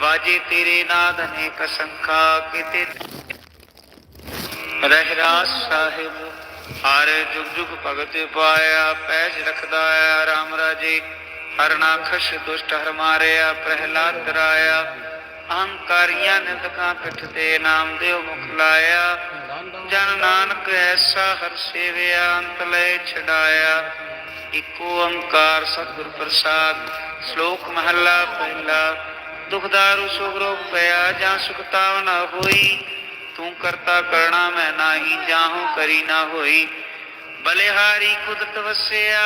ਵਾਜੇ ਤੇਰੇ ਨਾਦ ਅਨੇਕ ਸੰਖਾ ਕਿਤੇ ਰਹਿਰਾਸ ਸਾਹਿਬ, ਹਰ ਜੁਗ ਜੁਗ ਭਗਤ ਪਾਇਆ, ਪੈਜ ਰਖਦਾ ਆ ਰਾਮ ਰਾਜੇ, ਹਰ ਨਾਖਸ਼ ਦੁਸ਼ਟ ਹਰ ਮਾਰਿਆ, ਪ੍ਰਹਿਲਾਦ ਦਰਾਇਆ ਅਹੰਕਾਰੀਆਂ ਨਿੰਦਕਾਂ ਪਿੱਠ ਤੇ ਨਾਮ ਦੇਵ ਮੁਖ ਲਾਇਆ, ਜਨ ਨਾਨਕ ਐਸਾ ਹਰ ਸੇਵਿਆ, ਅੰਤ ਲੈ ਛਡਾਇਆ, ਇਕ ਓੰਕਾਰ ਸਤਿਗੁਰ ਪ੍ਰਸਾਦ, ਸ਼ਲੋਕ ਮਹੱਲਾ ਪਹਿਲਾ। ਦੁਖਦਾਰੂ ਸੁਖ ਰੋਗ ਪਿਆ, ਜਾਂ ਸੁਖਤਾਵ ਨਾ ਹੋਈ, ਤੂੰ ਕਰਤਾ ਕਰਣਾ ਮੈਂ ਨਾਹੀ, ਜਾਹੂ ਕਰੀ ਨਾ ਹੋਈ। ਬਲਿਹਾਰੀ ਕੁਦਰਤ ਵਸਿਆ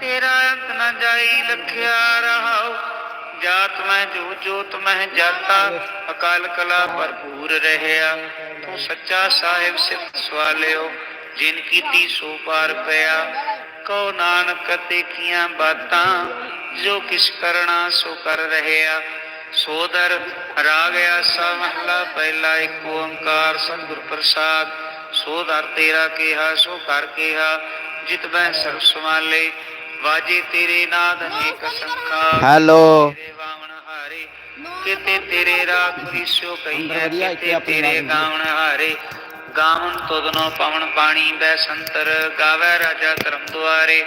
ਤੇਰਾ ਅੰਤ ਨਾ ਜਾਈ ਲਖਿਆ ਰਹਾਉ। ਜਾਤ ਮੈਂ ਜੋ ਜੋਤ ਮੈਂ ਜਾਤਾ, ਅਕਾਲ ਕਲਾ ਭਰਪੂਰ ਰਹਿਆ। ਤੂੰ ਸੱਚਾ ਸਾਹਿਬ ਸਿਫਤ ਸਵਾਲਿਓ, ਜਿਨ ਕੀਤੀ ਸੋ ਪਾਰ ਪਿਆ। ਕਉ ਨਾਨਕ ਦੇਖੀਆਂ ਬਾਤਾਂ ਜੋ ਕਿਛ ਕਰਣਾ ਸੋ ਕਰ ਰਹਿਆ। ਸੋਦਰ ਰਾਗ ਆਸਾ ਮਹਲਾ ਪਹਿਲਾ ਇੱਕ ਓੰਕਾਰ ਸਤਿਗੁਰ ਪ੍ਰਸਾਦ। ਸੋਦਰ ਤੇਰਾ ਕਿਹਾ ਸੋ ਕਰ ਕਿਹਾ ਜਿਤ ਬੈ ਸਰਬ ਸਮਾਲੇ ਵਾਜੇ ਤੇਰੇ ਨਾਦ ਅਨੇਕ ਸੰਖਾ ਹੈਲੋ। ਕਿਤੇ ਤੇਰੇ ਰਾਗ ਪ੍ਰੀਸ਼ੋ ਕਹੀਐ ਵਧੀਆ ਇੱਥੇ ਕਿਤੇ ਤੇਰੇ। ਗਾਵਣ ਹਾਰੇ। ਗਾਵਨ ਤੁਧਨੋ ਪਵਨ ਪਾਣੀ ਬੈ ਸੰਤਰ ਗਾਵੇ ਰਾਜਾ ਧਰਮ ਦੁਆਰੇ।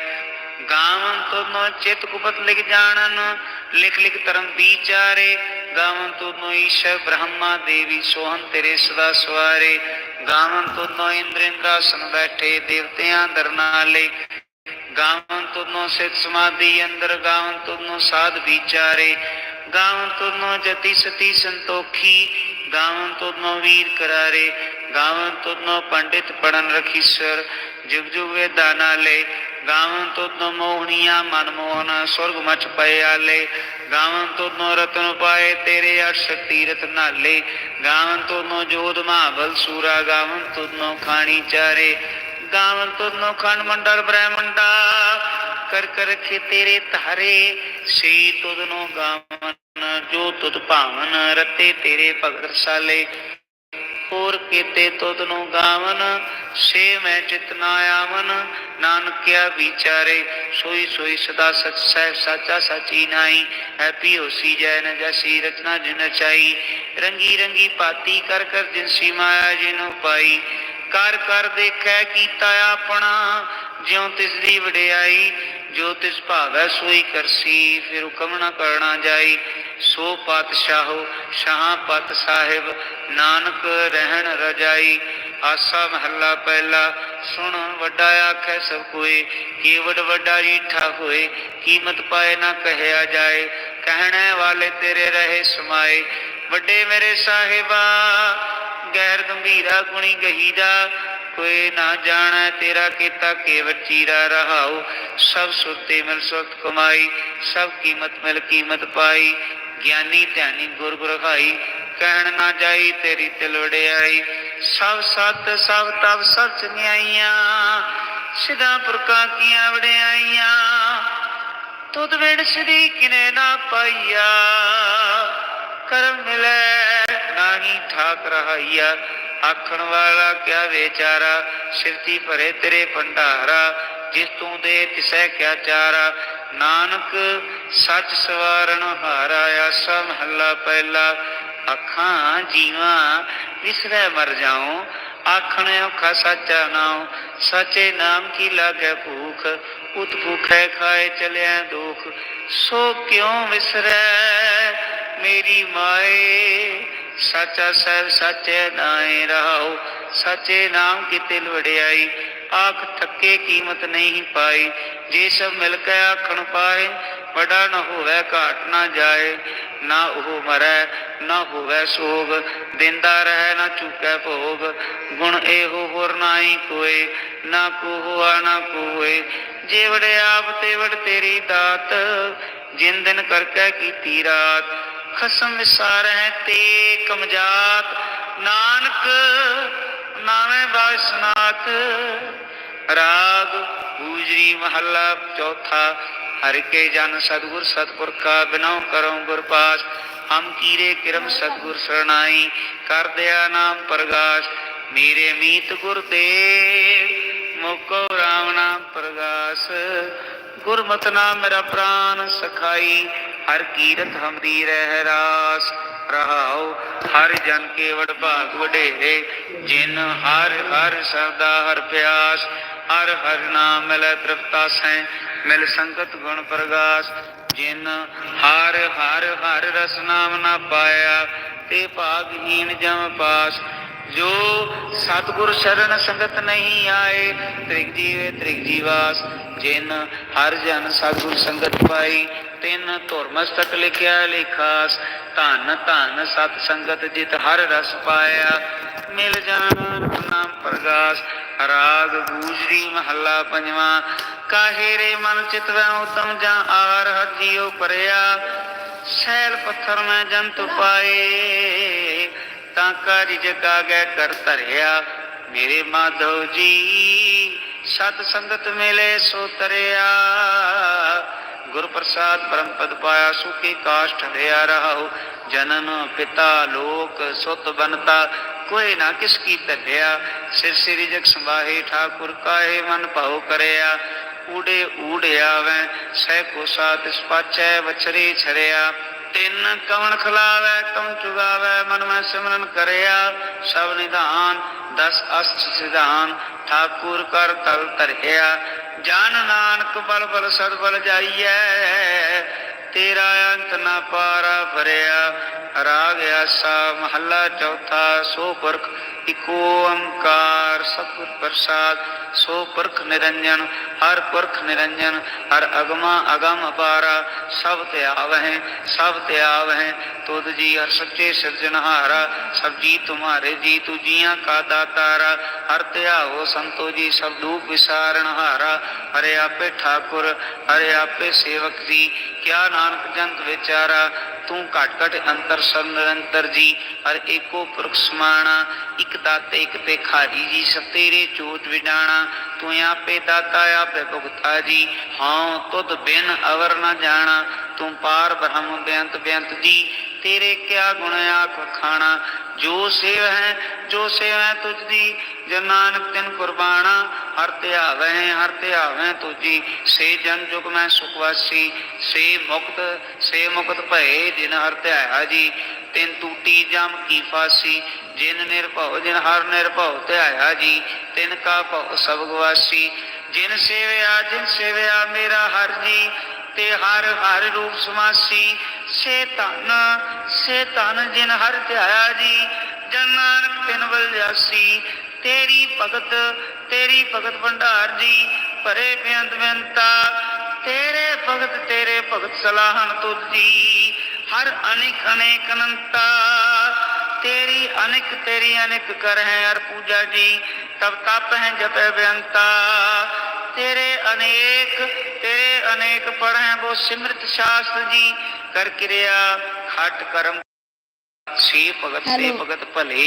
ਗਾਵਨ ਤੁਧਨੋ ਚਿਤ ਕੁਪਤ ਲਿਖ ਜਾਣਨ, ਲਿਖ ਲਿਖ ਧਰਮ ਵਿਚਾਰੇ। ਗਾਵਨ ਤੁਧਨੋ ਈਸ਼ਰ ਬ੍ਰਹਮਾ ਦੇਵੀ ਸੋਹਨ ਤੇਰੇ ਸਦਾ ਸਵਾਰੇ। ਗਾਵਨ ਤੁਧਨੋ ਇੰਦਰ ਬੈਠੇ ਦੇਵਤਿਆਂ ਦਰਨਾਲੇ ਗਾਵਨ ਤੁਧਨੋ ਸਿਤ ਸਮਾਧੀ ਅੰਦਰ, ਗਾਵਨ ਤੁਧਨੋ ਸਾਧ ਵਿਚਾਰੇ। ਗਾਵਨ ਤੁਧਨੋ ਜਤੀ ਸਤੀ ਸੰਤੋਖੀ, ਗਾਵਨ ਤੁਧਨੋ ਵੀਰ ਕਰਾਰੇ। ਗਾਵਨ ਤੁਧਨੋ ਪੰਡਿਤ ਪੜਨ ਰਖੀਸਰ ਜੁਗ ਜੁਗ ਵੇਦਾਂ ਨਾਲੇ। ਗਾਵਨ ਤੁਧਨੋ ਮੋਹਣੀਆਂ ਮਨ ਮੋਹਨ, ਸੁਰਗ ਮਚ ਪਏ ਆਲੇ। ਗਾਵਨ ਤੁਧਨੋ ਰਤਨ ਪਾਏ, ਤੇਰੇ ਅਰਸ਼ ਤੀਰਥ ਨਾਲੇ। ਗਾਵਨ ਤੁਧਨੋ ਜੋਧ ਮਹਾਬਲ ਸੂਰਾ ਗਾਵਨ ਤੁਧਨੋ ਖਾਣੀ ਚਾਰੇ। ਗਾਵਨ ਤੁਧਨੋ ਖੰਡ ਮੰਡਲ ਬ੍ਰਹਮੰਡਾ, ਕਰ ਕਰ ਰਖੇ ਤੇਰੇ ਧਾਰੇ। ਸੀ ਤੁਧਨੋ ਗਾਵਨ, ਜੋ ਤੁਧ ਭਾਵਨ ਰਤੇ ਤੇਰੇ ਭਗਤ ਸਾਲੇ। ਹੋਰ ਕੀਤੇ ਤੁਧ ਨੂੰ ਗਾਵਨ ਸੇ ਮੈਂ ਚਿਤਨਾ ਆਵਨ। ਨਾਨਕਿਆ ਵਿਚਾਰੇ, ਸੋਈ ਸੋਈ ਸਦਾ ਸਚ ਸਹਿ ਸਾਚਾ ਸਾਚੀ ਨਾਈ ਹੈਪੀ ਹੋਸੀ ਜੈ ਨ ਜਸੀ, ਰਚਨਾ ਜਿਨ ਚਾਈ ਰੰਗੀ ਰੰਗੀ ਪਾਤੀ ਕਰ ਕਰ ਜਿਨਸੀ ਮਾਇਆ ਜਿਨੁ ਪਾਈ ਕਰ ਕਰ ਦੇਖੈ ਕੀਤਾ ਆਪਣਾ, ਜਿਉ ਤਿਸ ਦੀ ਵਡਿਆਈ। ਜੋ ਤਿਸ ਭਾਵੈ ਸੋਈ ਕਰਸੀ, ਫਿਰ ਹੁਕਮ ਨ ਕਰਨਾ ਜਾਈ। ਸੋ ਪਾਤਸ਼ਾਹੋ, ਸ਼ਾਹ ਪਤ ਸਾਹਿਬ ਨਾਨਕ ਰਹਿਣ ਰਜਾਈ। ਆਸਾ ਮਹੱਲਾ ਪਹਿਲਾ ਸੁਣ, ਵੱਡਾ ਆਖੈ ਸਭ ਕੋਏ ਕੀਵੜ ਵੱਡਾ ਰੀਠਾ ਹੋਏ, ਕੀਮਤ ਪਾਏ ਨਾ ਕਹਿਆ ਜਾਏ, ਕਹਿਣੇ ਵਾਲੇ ਤੇਰੇ ਰਹੇ ਸਮਾਏ। ਵੱਡੇ ਮੇਰੇ ਸਾਹਿਬਾ ਗੈਰ ਗੰਭੀਰਾ ਗੁਣੀ ਗਹੀਦਾ ਕੋਈ ਨਾ ਜਾਣੈ ਤੇਰਾ ਕੀਤਾ ਕੇਵ ਚੀਰਾ ਰਹਾਉ। ਸਭ ਸੁਰਤੇ ਮਿਲ ਸੁਰਤ ਕਮਾਈ, ਸਭ ਕੀਮਤ ਮਿਲ ਕੀਮਤ ਪਾਈ। ਗਿਆਨੀ ਧਿਆਨੀ ਗੁਰ ਗੁਰ ਭਾਈ ਕਹਿਣ ਨਾ ਜਾਈ ਤੇਰੀ ਤਿਲ ਵਡਿਆਈ। ਸਭ ਸਤ, ਸਭ ਤਬ ਸਭ ਨਿਆਈਆਂ ਸਿਦਾ ਪੁਰਖਾਂ ਕੀਆਂ ਵਡਿਆਈਆਂ। ਤੁਧ ਵਿਣ ਸ੍ਰੀ ਕਿਨੇ ਨਾ ਪਾਈਆ, ਕਰਮ ਮਿਲੈ ਨਾਹੀ ਠਾਕ ਰਹਾਈਆ। ਆਖਣ ਵਾਲਾ ਕਿਆ ਵਿਚਾਰਾ, ਸਿਰਤੀ ਭਰੇ ਤੇਰੇ ਭੰਡਾਰਾ, ਜਿਸ ਤੂੰ ਦੇ ਤਿਸੈ ਕਿਆ ਚਾਰਾ। ਨਾਨਕ ਸੱਚ ਸਵਾਰਨ ਹਾਰਾ, ਆਸਾ ਮਹੱਲਾ ਪਹਿਲਾ, ਅੱਖਾਂ ਜੀਵਾਂ ਵਿਸਰੈ ਮਰ ਜਾਉ, ਆਖਣ ਔਖਾ ਸਾਚਾ ਨਾਉ ਸਚੇ ਨਾਮ ਕੀ ਲਾਗੈ ਭੂਖ, ਉਤ ਭੂਖੈ ਖਾਏ ਚਲਿਆ ਦੁਖ। ਸੋ ਕਿਉ ਵਿਸਰੈ ਮੇਰੀ ਮਾਏ? ਸਾਚਾ ਸਹਿਬ ਸਾਚੇ ਨਾਏ ਰਹਾਉ। ਸਾਚੇ ਨਾਮ ਕੀ ਤਿਲ ਵਡਿਆਈ? ਆਖ ਥੱਕੇ ਕੀਮਤ ਨਹੀਂ ਪਾਈ। ਜੇ ਸਭ ਮਿਲ ਕੇ ਆਖਣ ਪਾਏ ਬੜਾ ਨਾ ਹੋਵੇ, ਘਾਟ ਨਾ ਜਾਏ। ਨਾ ਉਹ ਮਰੈ, ਨਾ ਹੋਵੇ ਸੋਗ। ਦਿੰਦਾ ਰਹਿ, ਨਾ ਚੁੱਕੈ ਭੋਗ। ਗੁਣ ਇਹੋ ਹੋਰ ਨਾਹੀ ਕੋਏ, ਨਾ ਕੋ ਹੋਆ ਨਾ ਕੋਏ ਜੇ ਆਪ ਤੇ ਤੇਰੀ ਦਾਤ, ਜਿਨ ਦਿਨ ਕਰਕੇ ਕੀਤੀ ਰਾਤ। ਖਸਮ ਵਿਸਾਰੈ ਤੇ ਕਮਜਾਤ। ਨਾਨਕ ਨਾਵੇਂ ਬਾਸਨਾਤ ਰਾਗ ਗੂਜਰੀ ਮਹੱਲਾ ਚੌਥਾ। ਹਰਿ ਕੇ ਜਨ ਸਤਗੁਰ ਸਤਪੁਰ ਕਾ ਬਿਨਉ ਕਰਉ ਗੁਰ ਪਾਸ, ਹਮ ਕੀਰੇ ਕਿਰਮ ਸਤਗੁਰ ਸਰਣਾਈ, ਕਰ ਦਿਆ ਨਾਮ ਪ੍ਰਗਾਸ਼, ਮੇਰੇ ਮੀਤ ਗੁਰ ਦੇ, ਮੁਕੋ ਰਾਮ ਨਾਮ ਪ੍ਰਗਾਸ। ਗੁਰਮਤਿ ਨਾਮ ਮੇਰਾ ਪ੍ਰਾਨ ਸਖਾਈ, ਹਰ ਕੀਰਤ ਹਮਰੀ ਰਹਿ ਰਾਸ। ਰਹਾਉ ਹਰ ਜਨ ਕੇ ਵਡ ਭਾਗ ਵਡੇਰੇ, ਜਿਨ ਹਰ ਹਰ ਸਰਦਾ ਹਰ ਪਿਆਸ। ਹਰ ਹਰ ਨਾਮ ਮਿਲੈ ਤ੍ਰਿਪਤਾ ਸੈ ਮਿਲ ਸੰਗਤ ਗੁਣ ਪ੍ਰਗਾਸ। ਜਿਨ ਹਰ ਹਰ ਹਰ ਰਸ ਨਾਮ ਨਾ ਪਾਇਆ, ਤੇ ਭਾਗਹੀਨ ਜਮ ਪਾਸ। ਜੋ ਸਤਿਗੁਰ ਸ਼ਰਨ ਸੰਗਤ ਨਹੀਂ ਆਏ, ਤ੍ਰਿਗ ਜੀਵੇ ਤ੍ਰਿਗ ਜੀਵਾਸ। ਜਿਨ ਹਰ ਜਨ ਸਤਿਗੁਰ ਸੰਗਤ ਪਾਈ, ਤਿਨ ਧੁਰ ਮਸਤਕ ਲਿਖਿਆ ਲਿਖਾਸ। ਧਨ ਧਨ ਸਤ ਸੰਗਤ ਜਿਤ ਹਰ ਰਸ ਪਾਇਆ ਮਿਲ ਜਾਣ ਨਾਮ ਪ੍ਰਗਾਸ। ਰਾਗ ਗੂਜਰੀ ਮਹੱਲਾ ਪੰਜਵਾਂ। ਕਾਹੇ ਰੇ ਮਨ ਚਿਤ ਉਤਮ ਜਾਂ ਆਰ ਹਰ ਪਰਿਆ ਸੈਲ ਪੱਥਰ ਮੈਂ ਜੰਤ ਪਾਏ, ਤਾਂ ਕਾਜ ਜਗਾ ਗੈ ਕਰ ਧਰਿਆ। ਮੇਰੇ ਮਾਧਵ ਜੀ, ਸਤ ਸੰਗਤ ਮਿਲੇ ਸੋ ਤਰਿਆ। ਗੁਰ ਪ੍ਰਸਾਦ ਪਰਮ ਪਦ ਪਾਇਆ, ਸੁਖੀ ਕਾਸ਼ਟ ਠਰਿਆ ਰਹਾਉ। ਜਨਨ ਪਿਤਾ ਲੋਕ ਸੁਤ ਬਨਤਾ ਕੋਈ ਨਾ ਕਿਸ ਕੀ ਧਰਿਆ ਸਿਰ ਸਿਰ ਜਗ ਸੰਭਾਹੇ, ਠਾਕੁਰ ਕਾਹੇ, ਮਨ ਭਾਉ ਕਰਿਆ। ਊੜੇ ਊੜ ਸਹਿ ਕੋ ਸਾਥ ਪਾਚੈ ਵਛਰੇ ਛਰਿਆ। ਤਿੰਨ ਕਵਣ ਖਲਾਵੈ, ਕਵਣ ਚੁਗਾਵੈ, ਮਨ ਮੈਂ ਸਿਮਰਨ ਕਰਿਆ। ਸਭ ਨਿਧਾਨ, ਦਸ ਅਸਤ ਸਿਧਾਨ, ਠਾਕੁਰ ਕਰ ਤਲ ਧਰਿਆ। ਜਨ ਨਾਨਕ ਬਲ ਬਲ ਸਦ ਬਲ ਜਾਈਐ, ਤੇਰਾ ਅੰਤ ਨਾ ਪਾਰਾ ਭਰਿਆ। ਰਾਗ ਆਸਾ ਮਹੱਲਾ ਚੌਥਾ, ਸੋ ਪੁਰਖ ਇਕੋ ਓੰਕਾਰ ਸਤਿਗੁਰ ਪ੍ਰਸਾਦ, ਸੋ ਪੁਰਖ ਨਿਰੰਜਨ, ਹਰ ਪੁਰਖ ਨਿਰੰਜਨ, ਹਰ ਅਗਮਾ ਅਗਮ ਅਪਾਰਾ, ਸਭ ਤੇ ਆਵਹਿ, ਸਭ ਤੇ ਆਵਹਿ, ਤੁਧ ਜੀ ਹਰ ਸੱਚੇ ਸਿਰਜਣਹਾਰਾ ਸਭ ਜੀ ਤੁਮਾਰੇ ਜੀ ਤੂ ਜੀਆਂ ਕਾ ਦਾਤਾਰਾ, ਹਰ ਧਿਆਵੋ ਸੰਤੋ ਜੀ ਸਭ ਦੂਖ ਵਿਸਾਰਨਹਾਰਾ ਹਰੇ ਆਪੇ ਠਾਕੁਰ, ਹਰੇ ਆਪੇ ਸੇਵਕ ਜੀ, ਕਿਆ ਨਾਨਕ ਜੰਤ ਵਿਚਾਰਾ ਤੂੰ ਘਟ ਘਟ ਅੰਤਰ ਸਰ ਨਿਰੰਤਰ ਜੀ, ਹਰ ਏਕੋ ਪੁਰਖ ਸਮਾਣਾ, ਇਕ ਦਾਤੇ ਇਕ ਭੇਖਾਰੀ ਜੀ ਸਤੇਰੇ ਤੇਰੇ ਚੋਟ ਵਿਡਾਣਾ, ਤੂੰ ਆਪੇ ਦਾਤਾ, ਆਪੇ ਭੁਗਤਾ ਜੀ। ਹਾਂ, ਤੁਧ ਬਿਨ ਅਵਰ ਨਾ ਜਾਣਾ, ਤੂੰ ਪਾਰ ਬ੍ਰਹਮ ਬੇਅੰਤ ਬੇਅੰਤ ਜੀ। ਤੇਰੇ ਕਿਆ ਗੁਣ ਆਖ ਖਾਣਾ ਜੋ ਸੇਵ ਹੈ, ਜੋ ਸੇਵ ਹੈ ਤੁਝ ਦੀ, ਜਨ ਨਾਨਕ ਤਿਨ ਕੁਰਬਾਨਾ, ਹਰ ਧਿਆਵੈ ਹਰ ਧਿਆਵੈ ਤੁਜੀ ਸੇ ਜਨ ਜੁਗ ਮੈਂ ਸੁਖ ਸੇ ਮੁਕਤ ਸੇ ਮੁਕਤ ਭਏ, ਜਿਨ ਹਰ ਧਿਆਇਆ ਜੀ, ਤਿਨ ਟੂਟੀ ਜਮ ਕੀ ਫਾਸੀ, ਜਿਨ ਨਿਰਭਉ, ਜਿਨ ਹਰ ਨਿਰਭਉ ਧਿਆਇਆ ਜੀ, ਤਿਨ ਕਾ ਭਉ ਸਭ ਗਵਾਸੀ। ਜਿਨ ਸੇਵਿਆ ਜਿਨ ਸੇਵਿਆ ਮੇਰਾ ਹਰ ਜੀ, ਤੇ ਹਰ ਹਰ ਰੂਪ ਸਮਾਸੀ। ਸੇ ਧਨ ਸੇ ਧਨ ਜਿਨ ਹਰ ਧਿਆਇਆ ਜੀ, ਜਨ ਨਾਨਕ ਤਿਨ ਬਲ ਜਾਸੀ। ਤੇਰੀ ਭਗਤ ਤੇਰੀ ਭਗਤ ਭੰਡਾਰ ਜੀ, ਭਰੇ ਬੇਅੰਤ ਬੇਅੰਤਾ। ਤੇਰੇ ਭਗਤ ਤੇਰੇ ਭਗਤ ਸਲਾਹਨ ਤੁਜੀ ਹਰ ਅਨੇਕ ਅਨੇਕ ਅਨੰਤਾ। ਤੇਰੀ ਅਨੇਕ ਤੇਰੀ ਅਨੇਕ ਕਰ ਹੈ ਅਰ ਪੂਜਾ ਜੀ, ਤਬ ਤਪ ਹੈ ਜਪੈ ਬੇਅੰਤਾ। ਤੇਰੇ ਅਨੇਕ ਤੇਰੇ ਅਨੇਕ ਪੜ੍ਹੈ ਬੋ ਸਿਮਰਤ ਸ਼ਾਸਤਰ ਜੀ, ਕਰ ਕਿਰਿਆ ਖਟ ਕਰਮ ਸੇ ਭਗਤ Hello. ਭਗਤ ਭਲੇ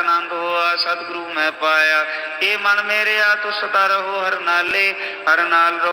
ਆਨੰਦ ਹੋਆ ਸਤਿਗੁਰੂ ਮੈਂ ਪਾਇਆ। ਇਹ ਮਨ ਮੇਰੇ ਆ ਤੂੰ ਸਦਾ ਰਹੋ ਹਰ ਨਾਲੇ ਹਰ ਨਾਲ ਰਹੋ